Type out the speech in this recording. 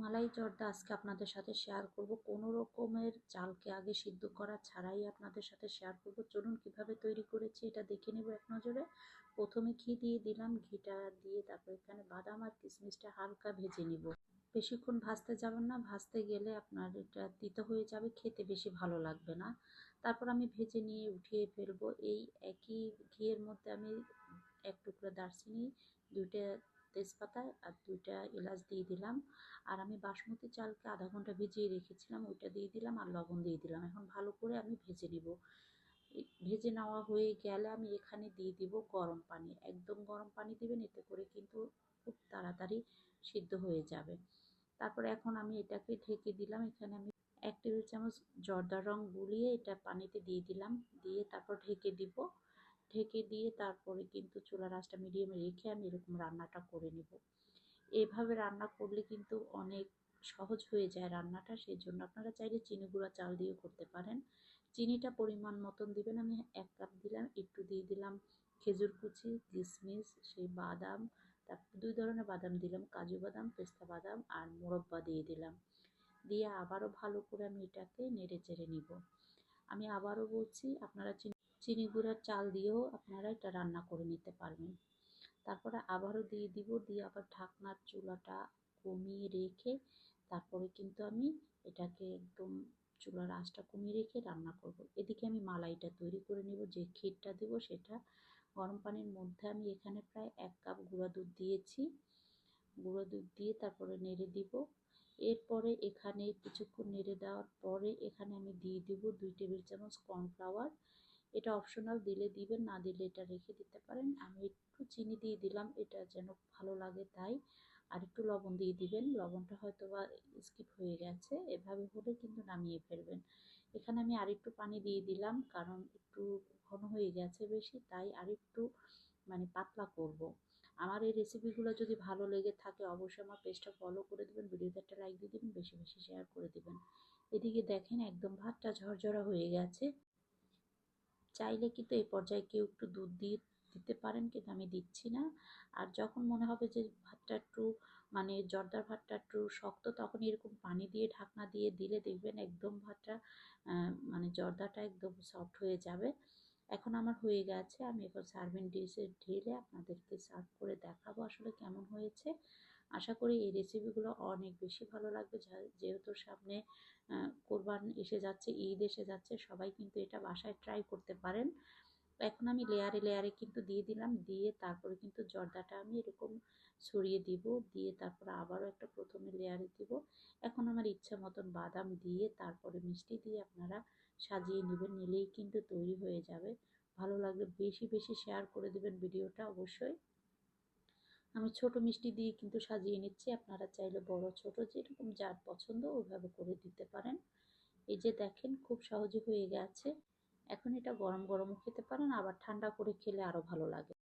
মালাই জর্দা আজকে আপনাদের সাথে শেয়ার করব। কোনো রকমের চালকে আগে সিদ্ধ করা ছাড়াই আপনাদের সাথে শেয়ার করব। চলুন কীভাবে তৈরি করেছি এটা দেখে নেব এক নজরে। প্রথমে ঘি দিয়ে দিলাম, ঘিটা দিয়ে তারপর এখানে বাদাম আর কিশমিশটা হালকা ভেজে নিব। বেশিক্ষণ ভাজতে যাবেন না, ভাজতে গেলে আপনার এটা তিতো হয়ে যাবে, খেতে বেশি ভালো লাগবে না। তারপর আমি ভেজে নিয়ে উঠিয়ে ফেলব। এই একই ঘিয়ের মধ্যে আমি এক টুকরো দারচিনি, দুইটা তেজপাতা আর দুইটা এলাচ দিয়ে দিলাম। আর আমি বাসমতি চালকে আধা ঘণ্টা ভিজিয়ে রেখেছিলাম, ওইটা দিয়ে দিলাম আর লবণ দিয়ে দিলাম। এখন ভালো করে আমি ভেজে নিব। ভেজে নেওয়া হয়ে গেলে আমি এখানে দিয়ে দিব গরম পানি। একদম গরম পানি দিবেন, এতে করে কিন্তু খুব তাড়াতাড়ি সিদ্ধ হয়ে যাবে। তারপর এখন আমি এটাকে ঢেকে দিলাম। এখানে আমি এক টেবিল চামচ জর্দার রং গুলিয়ে এটা পানিতে দিয়ে দিলাম। দিয়ে তারপর ঢেকে দিব। ঢেকে দিয়ে তারপরে কিন্তু চুলার আঁচটা মিডিয়ামে রেখে আমি এরকম রান্নাটা করে নেব। এভাবে রান্না করলে কিন্তু অনেক সহজ হয়ে যায় রান্নাটা সেই জন্য আপনারা চাইলে চিনি গুঁড়া, চাল দিয়েও করতে পারেন। চিনিটা পরিমাণ মতন দিবেন, আমি এক কাপ দিলাম, একটু দিয়ে দিলাম খেজুর কুচি কিশমিশ সেই বাদাম, তারপর দুই ধরনের বাদাম দিলাম, কাজু বাদাম, পেস্তা বাদাম আর মোরব্বা দিয়ে দিলাম। দিয়ে আবারও ভালো করে আমি এটাকে নেড়ে চেড়ে নিব। আমি আবারও বলছি, আপনারা চিনি গুঁড়ার চাল দিয়েও আপনারা এটা রান্না করে নিতে পারবেন। তারপরে আবারও দিয়ে দিব, দিয়ে আবার ঢাকনার চুলাটা কমিয়ে রেখে তারপরে কিন্তু আমি এটাকে একদম চুলার আঁচটা কমিয়ে রেখে রান্না করব। এদিকে আমি মালাইটা তৈরি করে নেব, যে ক্ষীরটা দেব সেটা। গরম পানির মধ্যে আমি এখানে প্রায় এক কাপ গুঁড়া দুধ দিয়েছি। গুঁড়ো দুধ দিয়ে তারপরে নেড়ে দিব। এরপরে এখানে কিছুক্ষণ নেড়ে দেওয়ার পরে এখানে আমি দিয়ে দিব দুই টেবিল চামচ কর্নফ্লাওয়ার। এটা অপশনাল দিলে দিবেন, না দিলে এটা রেখে দিতে পারেন। আমি একটু চিনি দিয়ে দিলাম, এটা যেন ভালো লাগে তাই। আর একটু লবণ দিয়ে দিবেন, লবণটা হয়তো বা স্কিপ হয়ে গেছে, এভাবে হলে কিন্তু নামিয়ে ফেলবেন। এখানে আমি আরেকটু পানি দিয়ে দিলাম, কারণ একটু ঘন হয়ে গেছে বেশি, তাই আরেকটু মানে পাতলা করব। আমার এই রেসিপিগুলো যদি ভালো লেগে থাকে, অবশ্যই আমার পেজটা ফলো করে দেবেন, ভিডিওতে একটা লাইক দিয়ে দেবেন, বেশি বেশি শেয়ার করে দেবেন। এদিকে দেখেন একদম ভাতটা ঝরঝরা হয়ে গেছে। চাইলে কিন্তু এই পর্যায়ে কেউ একটু দুধ দিয়ে দিতে পারেন কিন্তু আমি দিচ্ছি না। আর যখন মনে হবে যে ভাতটা একটু মানে জর্দার ভাতটা একটু শক্ত তখন এরকম পানি দিয়ে ঢাকনা দিয়ে দিলে দেখবেন একদম ভাতটা মানে জর্দাটা একদম সফট হয়ে যাবে। এখন আমার হয়ে গেছে, আমি এবার সার্ভিং ডিশে ঢেলে আপনাদেরকে সার্ভ করে দেখাবো আসলে কেমন হয়েছে। আশা করি এই রেসিপিগুলো অনেক বেশি ভালো লাগবে। যেহেতু সামনে কোরবান এসে যাচ্ছে, ঈদ এসে যাচ্ছে, সবাই কিন্তু এটা বাসায় ট্রাই করতে পারেন। এখন আমি লেয়ারে লেয়ারে কিন্তু দিয়ে দিলাম, দিয়ে তারপরে কিন্তু জর্দাটা আমি এরকম ছড়িয়ে দিব, দিয়ে তারপরে আবারও একটা প্রথমে লেয়ারে দিব। এখন আমার ইচ্ছা মতন বাদাম দিয়ে তারপরে মিষ্টি দিয়ে আপনারা সাজিয়ে নেবেন, নিলেই কিন্তু তৈরি হয়ে যাবে। ভালো লাগলে বেশি বেশি শেয়ার করে দেবেন ভিডিওটা অবশ্যই। আমি ছোট মিষ্টি দিয়ে কিন্তু সাজিয়ে নিচ্ছি। আপনারা চাইলে বড়, ছোট যেরকম যার পছন্দ ওইভাবে করে দিতে পারেন। এই যে দেখেন খুব সহজে হয়ে গেছে। এখন এটা গরম গরমও খেতে পারেন, আবার ঠান্ডা করে খেলে আরও ভালো লাগে।